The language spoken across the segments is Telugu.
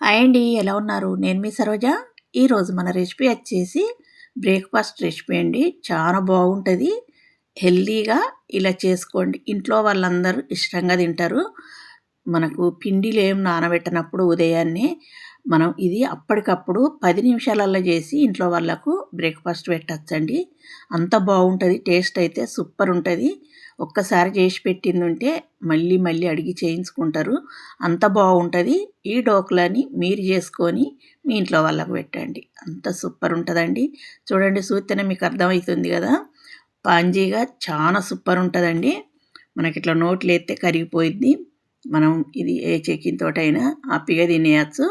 హాయ్ అండి ఎలా ఉన్నారు? నేను మీ సరోజ. ఈరోజు మన రెసిపీ వచ్చేసి బ్రేక్ఫాస్ట్ రెసిపీ అండి. చాలా బాగుంటుంది. హెల్దీగా ఇలా చేసుకోండి. ఇంట్లో వాళ్ళందరూ ఇష్టంగా తింటారు. మనకు పిండిలు ఏం నానబెట్టినప్పుడు ఉదయాన్నే మనం ఇది అప్పటికప్పుడు పది నిమిషాలలో చేసి ఇంట్లో వాళ్ళకు బ్రేక్ఫాస్ట్ పెట్టచ్చండి. అంత బాగుంటుంది. టేస్ట్ అయితే సూపర్ ఉంటుంది. ఒక్కసారి చేసి పెట్టింది ఉంటే మళ్ళీ మళ్ళీ అడిగి చేయించుకుంటారు. అంత బాగుంటుంది. ఈ డోక్లని మీరు చేసుకొని మీ ఇంట్లో వాళ్ళకు పెట్టండి. అంత సూపర్ ఉంటుందండి. చూడండి చూస్తేనే మీకు అర్థమవుతుంది కదా. పాంజీగా చాలా సూపర్ ఉంటుందండి. మనకి ఇట్లా నోట్లు ఎత్తే కరిగిపోయింది మనం ఇది ఏ చెక్కిన తోటైనా హ్యాపీగా తినేయచ్చు.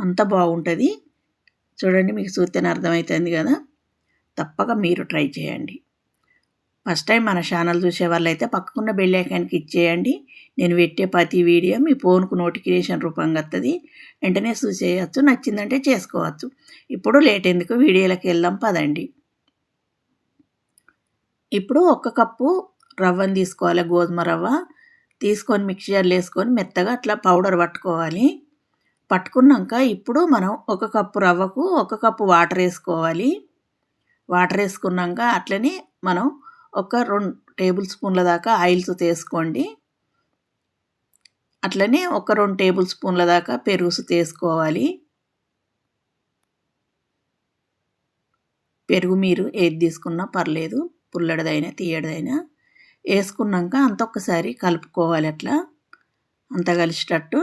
అంత బాగుంటుంది. చూడండి మీకు చూస్తేనే అర్థమవుతుంది కదా. తప్పక మీరు ట్రై చేయండి. ఫస్ట్ టైం మన ఛానల్ చూసే వాళ్ళైతే పక్కకున్న బెల్ ఐకాన్కి ఇచ్చేయండి నేను పెట్టే ప్రతి వీడియో మీ ఫోన్కు నోటిఫికేషన్ రూపంగా వస్తుంది వెంటనే చూసేయచ్చు నచ్చిందంటే చేసుకోవచ్చు. ఇప్పుడు లేట్ ఎందుకు? వీడియోలకు వెళ్దాం పదండి. ఇప్పుడు ఒక కప్పు రవ్వను తీసుకోవాలి గోధుమ రవ్వ. తీసుకొని మిక్చర్లు వేసుకొని మెత్తగా అట్లా పౌడర్ పట్టుకోవాలి. పట్టుకున్నాక ఇప్పుడు మనం ఒక కప్పు రవ్వకు ఒక కప్పు వాటర్ వేసుకోవాలి. వాటర్ వేసుకున్నాక అట్లనే మనం ఒక రెండు టేబుల్ స్పూన్ల దాకా ఆయిల్స్ తీసుకోండి. అట్లనే ఒక రెండు టేబుల్ స్పూన్ల దాకా పెరుగుసు తీసుకోవాలి. పెరుగు మీరు ఏది తీసుకున్నా పర్లేదు పుల్లడిదైనా తీయడిదైనా. వేసుకున్నాక అంత ఒక్కసారి కలుపుకోవాలి అట్లా. అంత కలిసేటట్టు.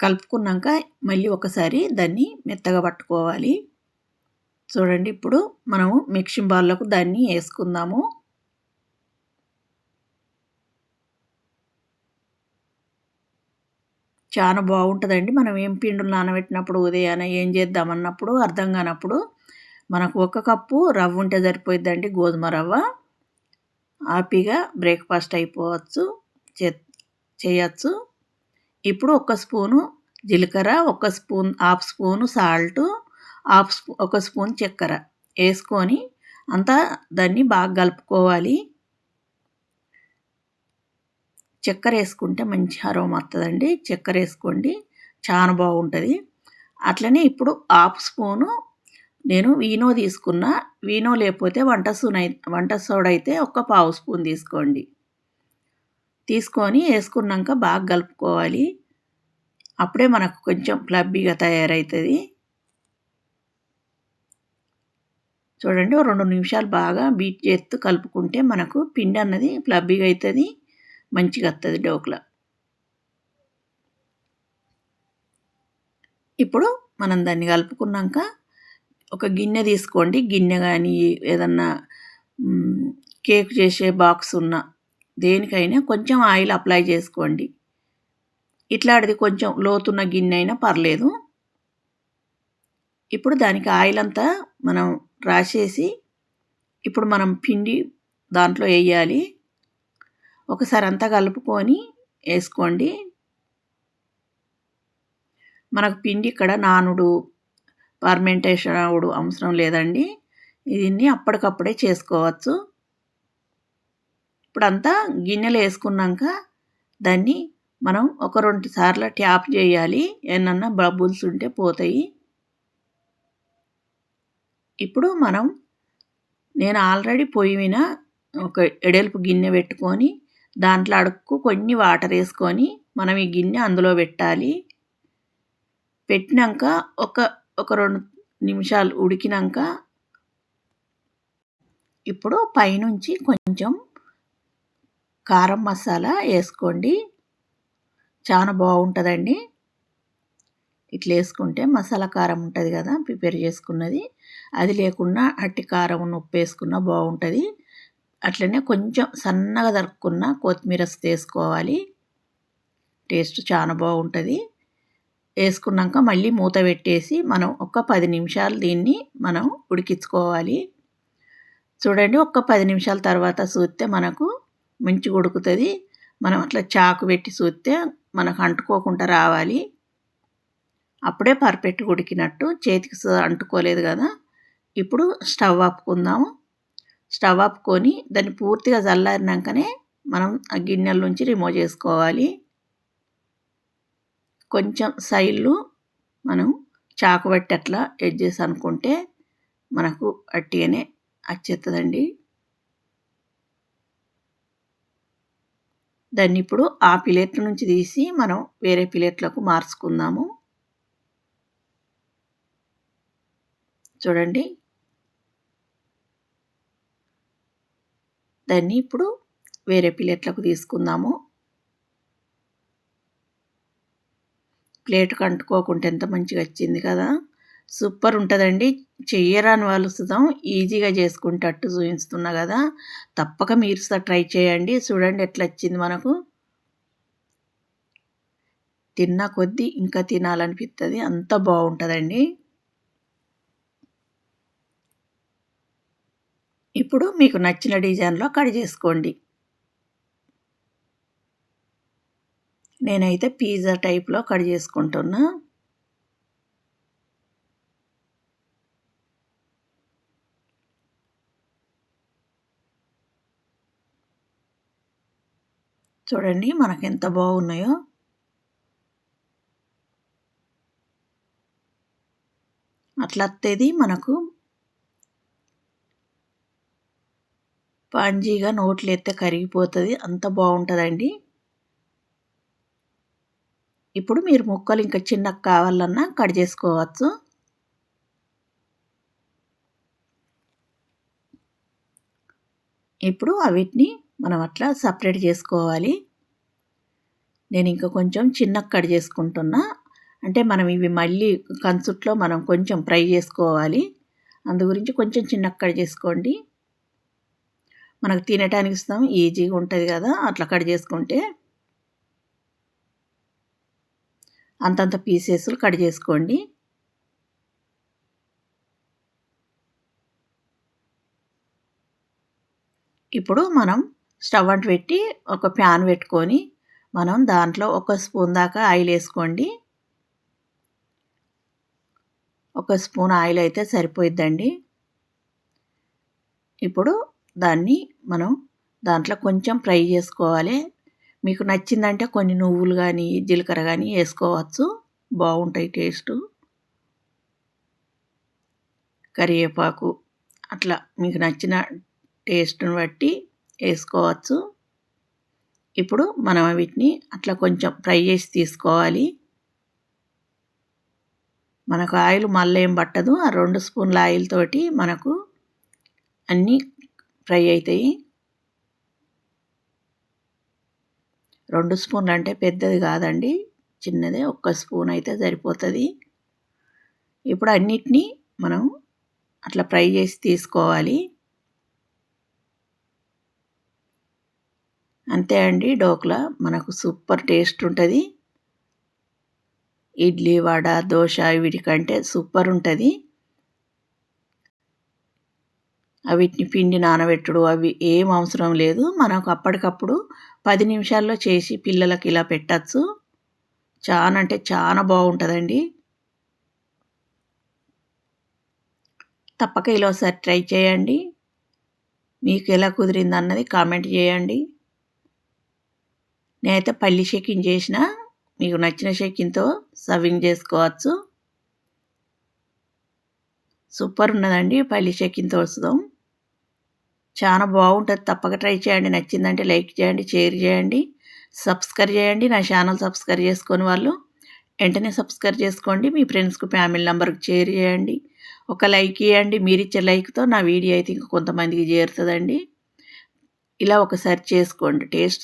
కలుపుకున్నాక మళ్ళీ ఒకసారి దాన్ని మెత్తగా పట్టుకోవాలి. చూడండి ఇప్పుడు మనము మిక్సింగ్ బాల్లోకి దాన్ని వేసుకుందాము. చాలా బాగుంటుందండి. మనం ఏం పిండులు నానబెట్టినప్పుడు ఉదయాన ఏం చేద్దామన్నప్పుడు అర్థం కానప్పుడు మనకు ఒక కప్పు రవ్వ ఉంటే సరిపోయిద్దండి గోధుమ రవ్వ. హ్యాపీగా బ్రేక్ఫాస్ట్ అయిపోవచ్చు చే చేయచ్చు. ఇప్పుడు ఒక స్పూను జీలకర్ర ఒక spoon half spoon salt half spoon ఒక స్పూన్ చక్కెర వేసుకొని అంతా దాన్ని బాగా కలుపుకోవాలి. చక్కెర వేసుకుంటే మంచి అరోమ వస్తుందండి చక్కెర వేసుకోండి చాలా బాగుంటుంది. అట్లనే ఇప్పుడు హాఫ్ స్పూను నేను వీనో తీసుకున్న. వీనో లేకపోతే వంట సూన్ వంట సోడా అయితే ఒక పావు స్పూన్ తీసుకోండి. తీసుకొని వేసుకున్నాక బాగా కలుపుకోవాలి. అప్పుడే మనకు కొంచెం ఫ్లబ్బీగా తయారవుతుంది చూడండి రెండు నిమిషాలు బాగా బీట్ చేస్తూ కలుపుకుంటే మనకు పిండి అన్నది ఫ్లబ్బీగా అవుతుంది మంచిగా వస్తుంది డోక్లా. ఇప్పుడు మనం దాన్ని కలుపుకున్నాక ఒక గిన్నె తీసుకోండి. గిన్నె కానీ ఏదన్నా కేక్ చేసే బాక్స్ ఉన్న దేనికైనా కొంచెం ఆయిల్ అప్లై చేసుకోండి. ఇట్లాంటిది కొంచెం లోతున్న గిన్నె అయినా పర్లేదు. ఇప్పుడు దానికి ఆయిల్ అంతా మనం రాసేసి ఇప్పుడు మనం పిండి దాంట్లో వేయాలి ఒకసారి అంతా కలుపుకొని వేసుకోండి. మనకు పిండి ఇక్కడ నానుడు ఫర్మెంటేషన్ అవుడు అవసరం లేదండి. దీన్ని అప్పటికప్పుడే చేసుకోవచ్చు. ఇప్పుడంతా గిన్నెలు వేసుకున్నాక దాన్ని మనం ఒక రెండు సార్లు ట్యాప్ చేయాలి. ఏమన్నా బబుల్స్ ఉంటే పోతాయి. ఇప్పుడు మనం నేను ఆల్రెడీ పొయ్యి మీద ఒక ఎడల్పు గిన్నె పెట్టుకొని దాంట్లో అడుక్కు కొన్ని వాటర్ వేసుకొని మనం ఈ గిన్నె అందులో పెట్టాలి. పెట్టినాక ఒక ఒక రెండు నిమిషాలు ఉడికినాక ఇప్పుడు పైనుంచి కొంచెం కారం మసాలా వేసుకోండి. చాలా బాగుంటుందండి. ఇట్లా వేసుకుంటే మసాలా కారం ఉంటుంది కదా ప్రిపేర్ చేసుకున్నది. అది లేకుండా అట్టి కారం ఉప్పు వేసుకున్నా బాగుంటుంది. అట్లనే కొంచెం సన్నగా తరుక్కున్న కొత్తిమీర వేసుకోవాలి. టేస్ట్ చాలా బాగుంటుంది. వేసుకున్నాక మళ్ళీ మూత పెట్టేసి మనం ఒక పది నిమిషాలు దీన్ని మనం ఉడికించుకోవాలి. చూడండి ఒక్క పది నిమిషాల తర్వాత చూస్తే మనకు మంచిగా ఉడుకుతుంది. మనం అట్లా చాకు పెట్టి చూస్తే మనకు అంటుకోకుండా రావాలి. అప్పుడే పర్ఫెక్ట్ ఉడికినట్టు చేతికి అంటుకోలేదు కదా. ఇప్పుడు స్టవ్ ఆపుకుందాము. స్టవ్ ఆపుకొని దాన్ని పూర్తిగా చల్లారినాకనే మనం ఆ గిన్నెల నుంచి రిమూవ్ చేసుకోవాలి. కొంచెం సైడ్లు మనం చాకు పెట్టి అట్లా ఎడ్జెస్ అనుకుంటే మనకు అట్టిగానే వచ్చేస్తుందండి దాన్ని ఇప్పుడు ఆ ప్లేట్ల నుంచి తీసి మనం వేరే ప్లేట్లకు మార్చుకుందాము. చూడండి. దాన్ని ఇప్పుడు వేరే ప్లేట్లకు తీసుకుందాము. ప్లేట్ కంటుకోకుంటే ఎంత మంచిగా వచ్చింది కదా. సూపర్ ఉంటుందండి. చెయ్యరాని వాళ్ళు సుతం ఈజీగా చేసుకుంటట్టు చూపిస్తున్నా కదా. తప్పక మీరు ట్రై చేయండి. చూడండి ఎట్లా వచ్చింది మనకు. తిన్న కొద్దీ ఇంకా తినాలనిపిస్తుంది అంత బాగుంటుందండి. ఇప్పుడు మీకు నచ్చిన డిజైన్లో కట్ చేసుకోండి. నేనైతే పిజ్జా టైప్లో కట్ చేసుకుంటున్నా. చూడండి మనకు ఎంత బాగున్నాయో. అట్లా అత్తేది మనకు పాంజీగా నోట్లు ఎత్తే కరిగిపోతుంది. అంత బాగుంటుందండి ఇప్పుడు మీరు ముక్కలు ఇంకా చిన్నగా కావాలన్నా కట్ చేసుకోవచ్చు. ఇప్పుడు అవిటిని మనం అట్లా సపరేట్ చేసుకోవాలి. నేను ఇంకా కొంచెం చిన్నగా కట్ చేసుకుంటున్నా. అంటే మనం ఇవి మళ్ళీ కంచుట్లో మనం కొంచెం ఫ్రై చేసుకోవాలి. అందు గురించి కొంచెం చిన్నగా కట్ చేసుకోండి. మనకు తినటానికి ఇస్తాం ఈజీగా ఉంటుంది కదా అట్లా కట్ చేసుకుంటే. అంతంత పీసెస్లు కట్ చేసుకోండి. ఇప్పుడు మనం స్టవ్ అంటు పెట్టి ఒక ప్యాన్ పెట్టుకొని మనం దాంట్లో ఒక స్పూన్ దాకా ఆయిల్ వేసుకోండి. ఒక స్పూన్ ఆయిల్ అయితే సరిపోయిద్దండి. ఇప్పుడు దాన్ని మనం దాంట్లో కొంచెం ఫ్రై చేసుకోవాలి. మీకు నచ్చిందంటే కొన్ని నువ్వులు కానీ జీలకర్ర కానీ వేసుకోవచ్చు. బాగుంటాయి టేస్ట్. కరివేపాకు అట్లా మీకు నచ్చిన టేస్ట్ని బట్టి వేసుకోవచ్చు. ఇప్పుడు మనం వీటిని అట్లా కొంచెం ఫ్రై చేసి తీసుకోవాలి. మనకు ఆయిల్ మళ్ళీ ఏం పట్టదు. ఆ రెండు స్పూన్ల ఆయిల్ తోటి మనకు అన్నీ ఫ్రై అవుతాయి రెండు స్పూన్లు అంటే పెద్దది కాదండి. చిన్నదే ఒక్క స్పూన్ అయితే సరిపోతుంది. ఇప్పుడు అన్నిటినీ మనం అట్లా ఫ్రై చేసి తీసుకోవాలి. అంతే అండి డోక్లా. మనకు సూపర్ టేస్ట్ ఉంటుంది. ఇడ్లీ వడ దోశ వీటికంటే సూపర్ ఉంటుంది. వీటిని పిండి నానబెట్టుడు అవి ఏం అవసరం లేదు. మనకు అప్పటికప్పుడు పది నిమిషాల్లో చేసి పిల్లలకి ఇలా పెట్టచ్చు. చాలా అంటే చాలా బాగుంటుందండి. తప్పక ఇలా ఒకసారి ట్రై చేయండి. మీకు ఎలా కుదిరింది అన్నది కామెంట్ చేయండి. నేనైతే పల్లి షేకింగ్ చేసిన మీకు నచ్చిన షేకింగ్తో సర్వింగ్ చేసుకోవచ్చు. సూపర్ ఉన్నదండి పల్లి షేకింగ్తో వస్తుందాం చాలా బాగుంటుంది. తప్పక ట్రై చేయండి. నచ్చిందంటే లైక్ చేయండి షేర్ చేయండి సబ్స్క్రైబ్ చేయండి. నా ఛానల్ సబ్స్క్రైబ్ చేసుకొని వాళ్ళు వెంటనే సబ్స్క్రైబ్ చేసుకోండి. మీ ఫ్రెండ్స్కు ఫ్యామిలీ నెంబర్కి షేర్ చేయండి. ఒక లైక్ ఇవ్వండి మీరు ఇచ్చే లైక్తో నా వీడియో అయితే ఇంకా కొంతమందికి చేరుతుందండి. ఇలా ఒకసారి చేసుకోండి. టేస్ట్